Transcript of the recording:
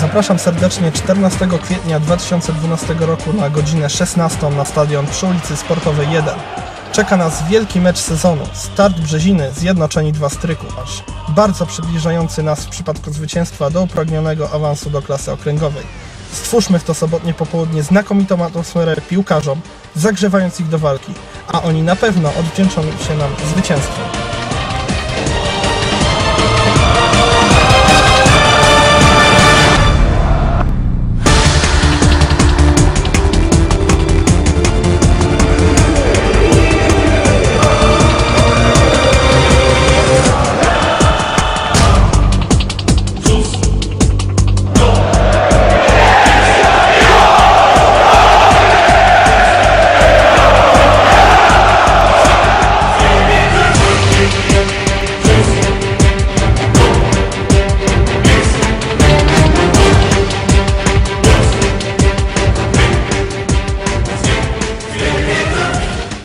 Zapraszam serdecznie 14 kwietnia 2012 roku na godzinę 16 na stadion przy ulicy Sportowej 1. Czeka nas wielki mecz sezonu. Start Brzeziny, Zjednoczeni Dwa Stryku. Aż bardzo przybliżający nas w przypadku zwycięstwa do upragnionego awansu do klasy okręgowej. Stwórzmy w to sobotnie popołudnie znakomitą atmosferę piłkarzom, zagrzewając ich do walki, a oni na pewno odwdzięczą się nam zwycięstwem.